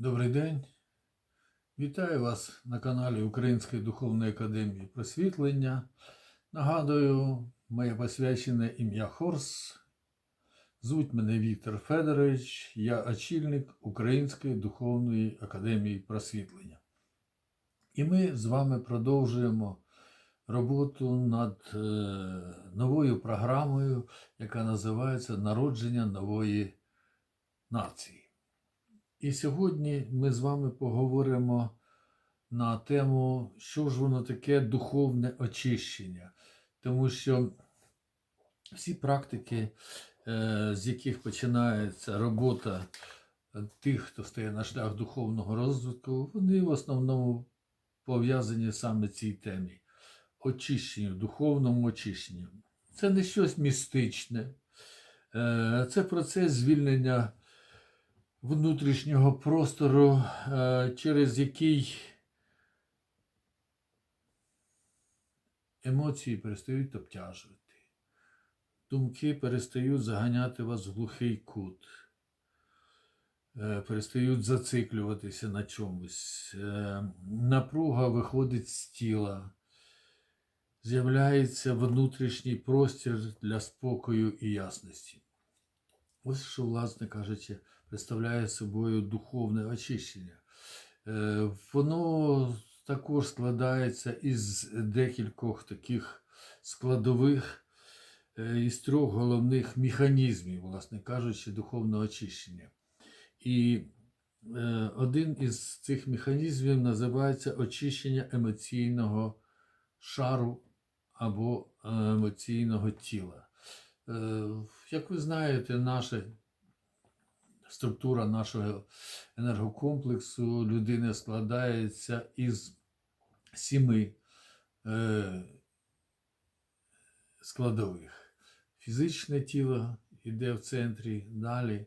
Добрий день. Вітаю вас на каналі Української духовної академії просвітлення. Нагадую, моє посвячене ім'я Хорс. Звуть мене Віктор Федорович, я очільник Української духовної академії просвітлення. І ми з вами продовжуємо роботу над е, новою програмою, яка називається Народження нової нації. І сьогодні ми з вами поговоримо на тему, що ж воно таке духовне очищення. Тому що всі практики, е, з яких починається робота тих, хто стає на шлях духовного розвитку, вони в основному пов'язані саме цій темі очищенню, духовному очищенню. Це не щось містичне, е, це процес звільнення внутрішнього простору, е, через який емоції перестають обтяжувати, думки перестають заганяти вас в глухий кут, е, перестають зациклюватися на чомусь, е, напруга виходить з тіла. З'являється внутрішній простір для спокою і ясності. Ось що, власне кажучи, представляє собою духовне очищення. Е, Воно також складається із декількох таких складових, е, із трьох головних механізмів, власне кажучи, духовного очищення. І е, один із цих механізмів називається очищення емоційного шару або е, емоційного тіла. Як ви знаєте, наша структура нашого енергокомплексу людини складається із сіми е, складових. Фізичне тіло йде в центрі, далі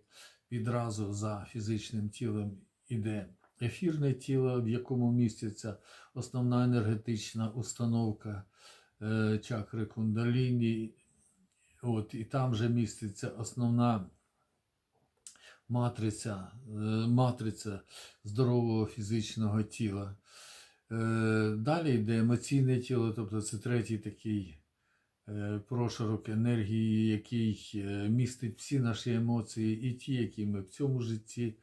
відразу за фізичним тілом йде ефірне тіло, в якому міститься основна енергетична установка е, чакри кундаліні. От, і там же міститься основна матриця, е, матриця здорового фізичного тіла. Е, Далі йде емоційне тіло, тобто це третій такий е, прошарок енергії, який містить всі наші емоції, і ті, які ми в цьому житті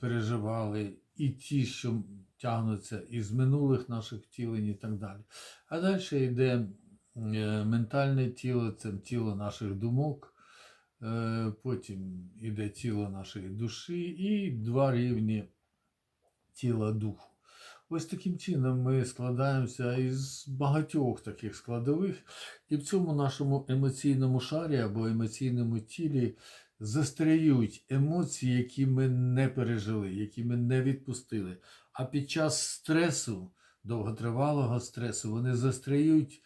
переживали, і ті, що тягнуться із минулих наших втілень і так далі. А далі йде ментальне тіло, це тіло наших думок. Е, Потім іде тіло нашої душі і два рівні тіла духу. Ось таким чином ми складаємося із багатьох таких складових, і в цьому нашому емоційному шарі або емоційному тілі застряють емоції, які ми не пережили, які ми не відпустили. А під час стресу, довготривалого стресу, вони застряють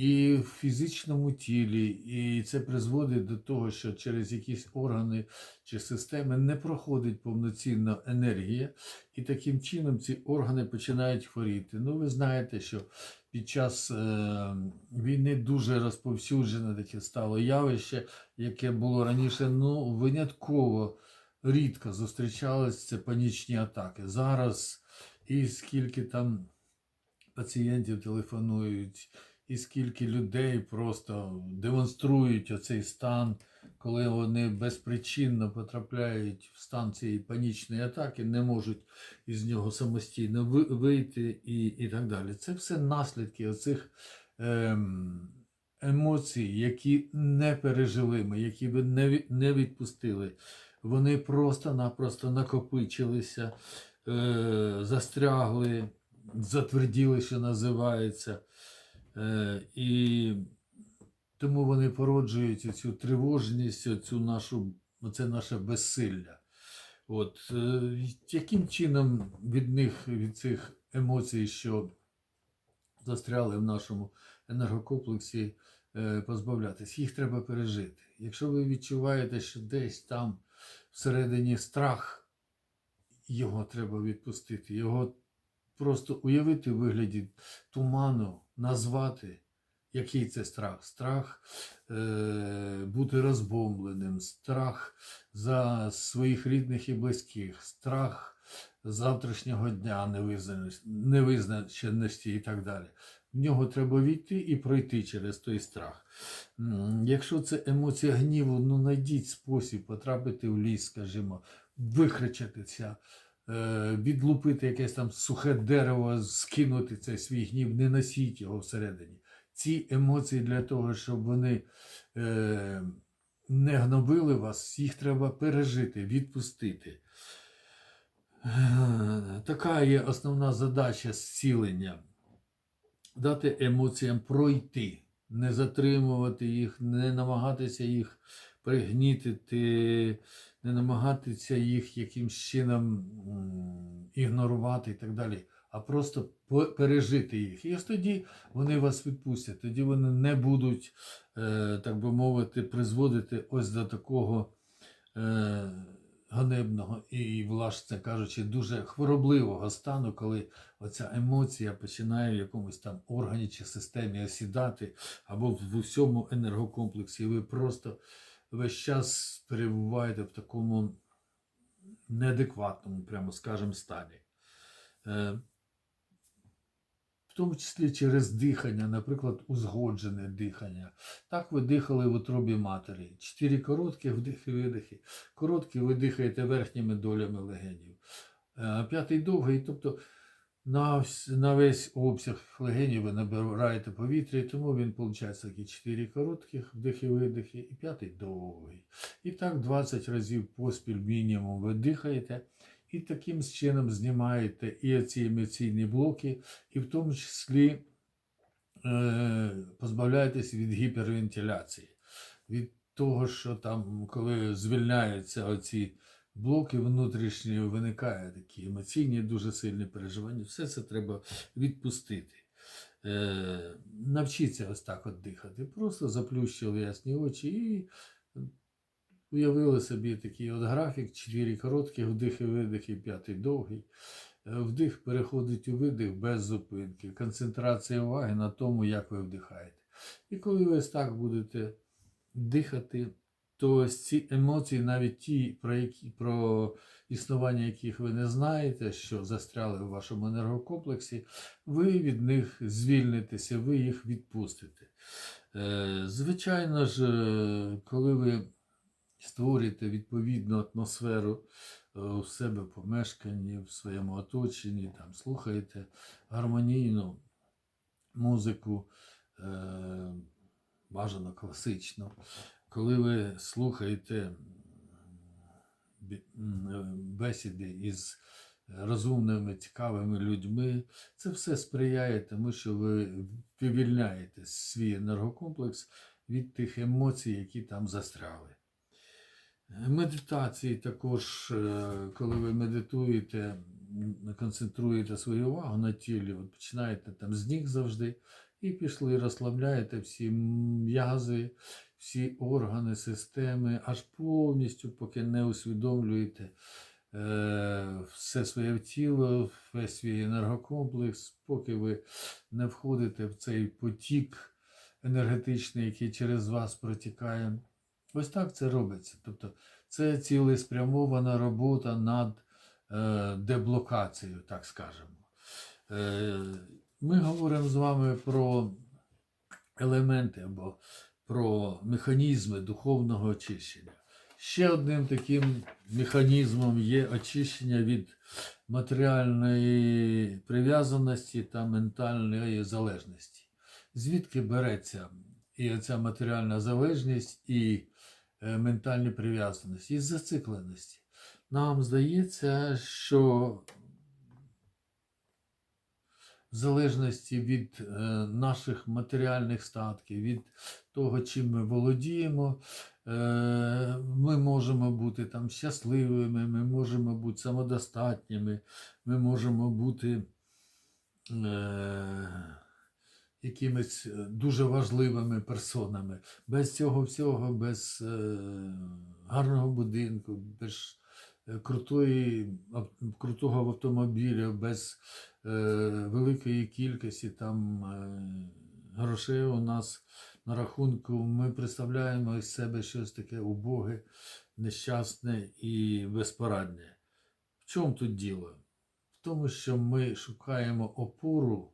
і в фізичному тілі, і це призводить до того, що через якісь органи чи системи не проходить повноцінна енергія, і таким чином ці органи починають хворіти. Ну, ви знаєте, що під час е, війни дуже розповсюджене таке стало явище, яке було раніше ну, винятково рідко зустрічалось це панічні атаки. Зараз і скільки там пацієнтів телефонують і скільки людей просто демонструють оцей стан, коли вони безпричинно потрапляють в стан цієї панічної атаки, не можуть із нього самостійно вийти і, і так далі. Це все наслідки оцих ем, емоцій, які не пережили ми, які ви не, відпустили. Вони просто-напросто накопичилися, е, застрягли, затверділи, що називається. Е, і тому вони породжують цю тривожність, цю нашу, це наше безсилля. От, е, яким чином від них, від цих емоцій, що застряли в нашому енергокомплексі, е, позбавлятись? Їх треба пережити. Якщо ви відчуваєте, що десь там всередині страх, його треба відпустити, його просто уявити в вигляді туману, назвати Який це страх? Страх е, бути розбомбленим, страх за своїх рідних і близьких, страх завтрашнього дня невизначеності і так далі. В нього треба війти і пройти через той страх. Якщо це емоція гніву, ну знайдіть спосіб потрапити в ліс, скажімо, викричатися, відлупити якесь там сухе дерево, скинути цей свій гнів, не носіть його всередині. Ці емоції для того, щоб вони е, не гнобили вас, їх треба пережити, відпустити. Е, Така є основна задача зцілення дати емоціям пройти, не затримувати їх, не намагатися їх пригнітити, не намагатися їх якимсь чином ігнорувати і так далі, а просто пережити їх. І ось тоді вони вас відпустять, тоді вони не будуть, е, так би мовити, призводити ось до такого. Е, ганебного і, власне кажучи, дуже хворобливого стану, коли оця емоція починає в якомусь там органі чи системі осідати, або в усьому енергокомплексі. І ви просто весь час перебуваєте в такому неадекватному, прямо скажемо, стані. Е, В тому числі через дихання, наприклад, узгоджене дихання. Так ви дихали в утробі матері. Чотири короткі вдихи, видихи. Короткі ви дихаєте верхніми долями легенів. Е, п'ятий довгий, тобто на, на весь обсяг легенів ви набираєте повітря, і тому він виходить такі 4 коротких вдихи-видихи і п'ятий довгий. І так 20 разів поспіль мінімум ви дихаєте. І таким чином знімаєте і ці емоційні блоки, і в тому числі е, позбавляєтесь від гіпервентиляції, від того, що там, коли звільняються оці блоки внутрішні, виникає такі емоційні, дуже сильні переживання. Все це треба відпустити. Е, навчіться ось так от дихати. Просто заплющили ясні очі і уявили собі такий от графік, 4 короткі вдихи, видихи, п'ятий довгий. Е, Вдих переходить у видих без зупинки. Концентрація уваги на тому, як ви вдихаєте. І коли ви ось так будете дихати, то ці емоції, навіть ті, про, які, про існування яких ви не знаєте, що застряли у вашому енергокомплексі, ви від них звільнитеся, ви їх відпустите. Е, Звичайно ж, е, коли ви створюєте відповідну атмосферу е, у себе в помешканні, в своєму оточенні, там, слухаєте гармонійну музику, бажано класичну. Коли ви слухаєте е, бесіди із розумними, цікавими людьми, це все сприяє тому, що ви вивільняєте свій енергокомплекс від тих емоцій, які там застряли. Медитації також, е, коли ви медитуєте, концентруєте свою увагу на тілі, от починаєте там з ніг завжди, і пішли, розслабляєте всі м'язи, всі органи, системи, аж повністю, поки не усвідомлюєте е, все своє тіло, весь свій енергокомплекс, поки ви не входите в цей потік енергетичний, який через вас протікає. Ось так це робиться. Тобто це цілеспрямована робота над е, деблокацією, так скажемо. Е, ми говоримо з вами про елементи або про механізми духовного очищення. Ще одним таким механізмом є очищення від матеріальної прив'язаності та ментальної залежності. Звідки береться і ця матеріальна залежність, і е, ментальні прив'язаності, із зацикленості. Нам здається, що в залежності від е, наших матеріальних статків, від того, чим ми володіємо, е, ми можемо бути там щасливими, ми можемо бути самодостатніми, ми можемо бути е, якимись дуже важливими персонами. Без цього всього, без гарного будинку, без крутої, крутого автомобіля, без великої кількості там е, грошей у нас на рахунку. Ми представляємо із себе щось таке убоге, нещасне і безпорадне. В чому тут діло? В тому, що ми шукаємо опору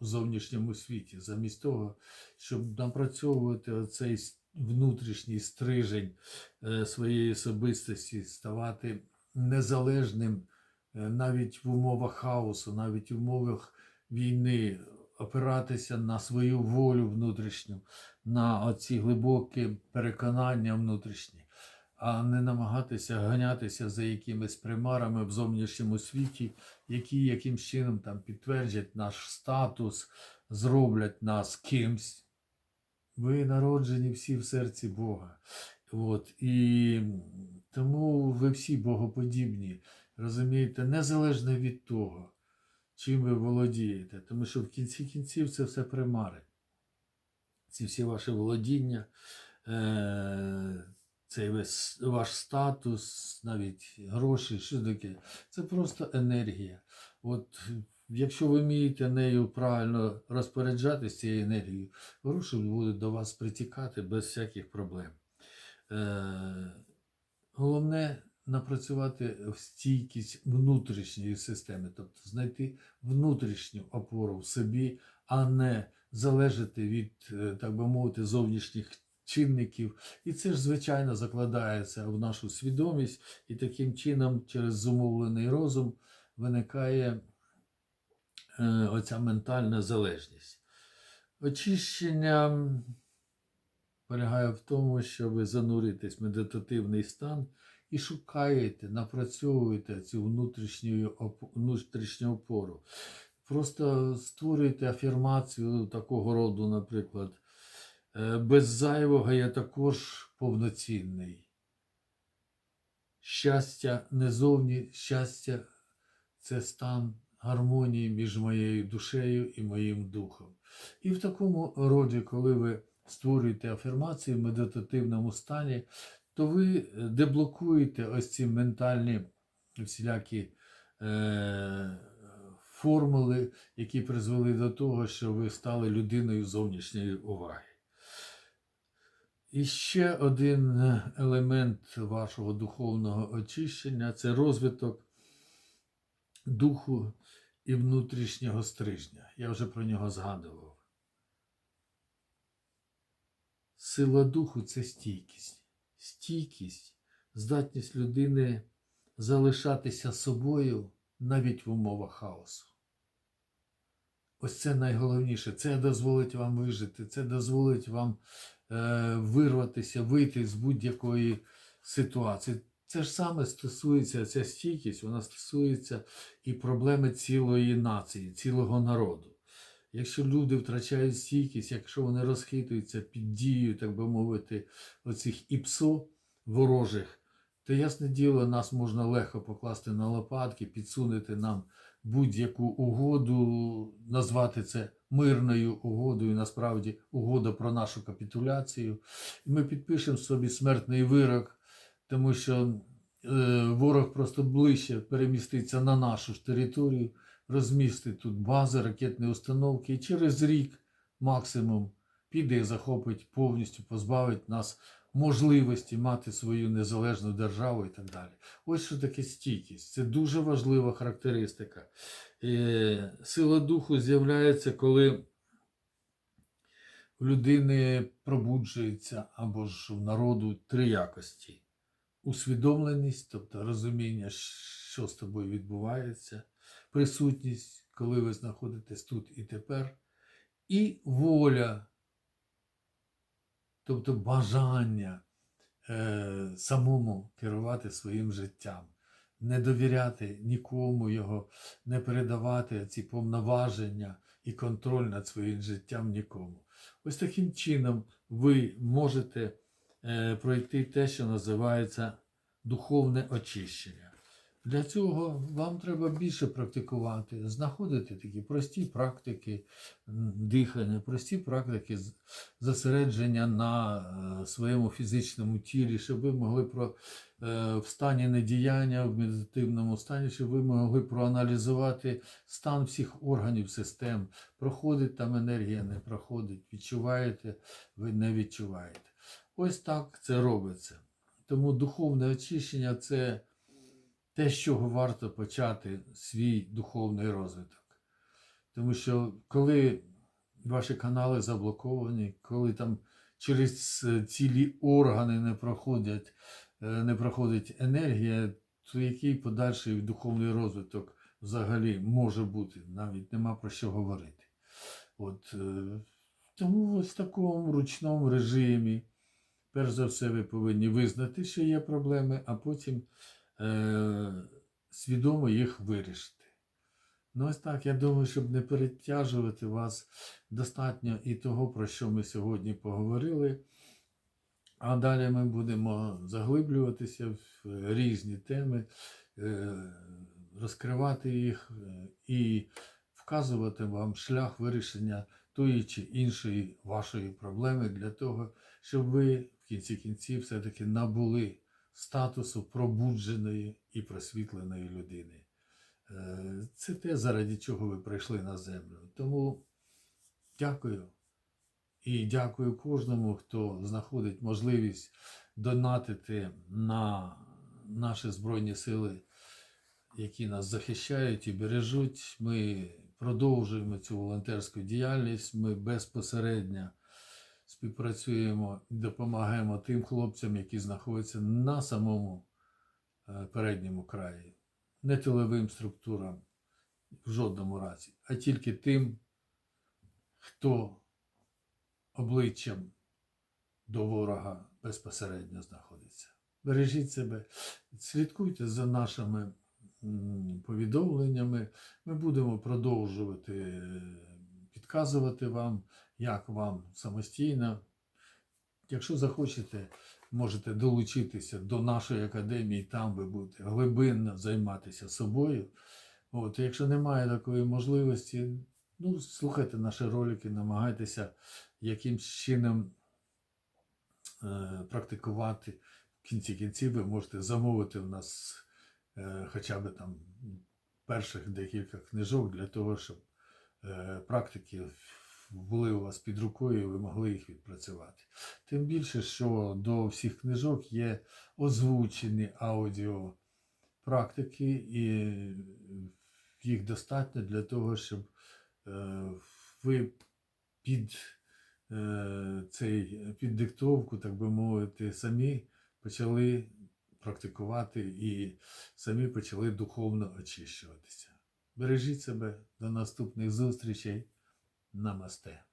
у зовнішньому світі, замість того, щоб напрацьовувати оцей внутрішній стрижень е, своєї особистості, ставати незалежним е, навіть в умовах хаосу, навіть в умовах війни, опиратися на свою волю внутрішню, на оці глибокі переконання внутрішні, а не намагатися ганятися за якимись примарами в зовнішньому світі, які якимсь чином там підтвердять наш статус, зроблять нас кимсь. Ви народжені всі в серці Бога. От, і тому ви всі богоподібні, розумієте, незалежно від того, чим ви володієте. Тому що в кінці кінців це все примари. Ці всі ваші володіння, е- цей весь ваш статус, навіть гроші, що таке, це просто енергія. От якщо ви вмієте нею правильно розпоряджатися цією енергією, гроші будуть до вас притікати без всяких проблем. Е, головне напрацювати в стійкість внутрішньої системи, тобто знайти внутрішню опору в собі, а не залежати від, е, так би мовити, зовнішніх чинників. І це ж, звичайно, закладається в нашу свідомість, і таким чином, через зумовлений розум, виникає е, оця ментальна залежність. Очищення полягає в тому, що ви зануритесь в медитативний стан і шукаєте, напрацьовуєте цю внутрішню, внутрішню опору. Просто створюєте афірмацію такого роду, наприклад. «Е, Без зайвого я також повноцінний. Щастя не зовні, щастя це стан гармонії між моєю душею і моїм духом. І в такому роді, коли ви створюєте афірмації в медитативному стані, то ви е, деблокуєте ось ці ментальні всілякі е, формули, які призвели до того, що ви стали людиною зовнішньої уваги. І ще один елемент вашого духовного очищення це розвиток духу і внутрішнього стрижня. Я вже про нього згадував. Сила духу це стійкість. Стійкість, здатність людини залишатися собою навіть в умовах хаосу. Ось це найголовніше. Це дозволить вам вижити, це дозволить вам е, вирватися, вийти з будь-якої ситуації. Це ж саме стосується, ця стійкість, вона стосується і проблеми цілої нації, цілого народу. Якщо люди втрачають стійкість, якщо вони розхитуються під дією, так би мовити, оцих іпсо ворожих, то ясне діло, нас можна легко покласти на лопатки, підсунути нам будь-яку угоду, назвати це мирною угодою, насправді угода про нашу капітуляцію. І ми підпишемо собі смертний вирок, тому що е, ворог просто ближче переміститься на нашу ж територію, розмістить тут бази, ракетні установки, і через рік максимум піде і захопить повністю, позбавить нас можливості мати свою незалежну державу і так далі. Ось що таке стійкість. Це дуже важлива характеристика. Е, Сила духу з'являється, коли в людини пробуджується або ж в народу три якості: усвідомленість, тобто розуміння, що з тобою відбувається, присутність, коли ви знаходитесь тут і тепер, і воля, тобто бажання е, самому керувати своїм життям, не довіряти нікому його, не передавати ці повноваження і контроль над своїм життям нікому. Ось таким чином ви можете е, пройти те, що називається духовне очищення. Для цього вам треба більше практикувати, знаходити такі прості практики дихання, прості практики зосередження на е, своєму фізичному тілі, щоб ви могли про е, в стані недіяння, в медитативному стані, щоб ви могли проаналізувати стан всіх органів систем. Проходить там енергія, не проходить, відчуваєте, ви не відчуваєте. Ось так це робиться. Тому духовне очищення це те, з чого варто почати свій духовний розвиток. Тому що коли ваші канали заблоковані, коли там через е, цілі органи не проходять, е, не проходить енергія, то який подальший духовний розвиток взагалі може бути? Навіть нема про що говорити. От, е, тому в такому ручному режимі, перш за все, ви повинні визнати, що є проблеми, а потім е, свідомо їх вирішити. Ну, ось так, я думаю, щоб не перетяжувати вас, достатньо і того, про що ми сьогодні поговорили. А далі ми будемо заглиблюватися в різні теми, е, розкривати їх е, і вказувати вам шлях вирішення тої чи іншої вашої проблеми для того, щоб ви в кінці кінців все-таки набули статусу пробудженої і просвітленої людини. Е, Це те, заради чого ви прийшли на землю. Тому дякую. І дякую кожному, хто знаходить можливість донатити на наші Збройні Сили, які нас захищають і бережуть. Ми продовжуємо цю волонтерську діяльність. Ми безпосередньо співпрацюємо і допомагаємо тим хлопцям, які знаходяться на самому е, передньому краї, не тиловим структурам в жодному разі, а тільки тим, хто обличчям до ворога безпосередньо знаходиться. Бережіть себе, слідкуйте за нашими повідомленнями. Ми будемо продовжувати е, підказувати вам, як вам самостійно. Якщо захочете, можете долучитися до нашої академії, там ви будете глибинно займатися собою. От, якщо немає такої можливості, ну, слухайте наші ролики, намагайтеся якимсь чином е, практикувати. В кінці кінців ви можете замовити в нас е, хоча б там перших декілька книжок для того, щоб практики були у вас під рукою, і ви могли їх відпрацювати. Тим більше, що до всіх книжок є озвучені аудіо практики, і їх достатньо для того, щоб е, ви під е, цей під диктовку, так би мовити, самі почали практикувати і самі почали духовно очищуватися. Бережіть себе до наступних зустрічей. Намасте.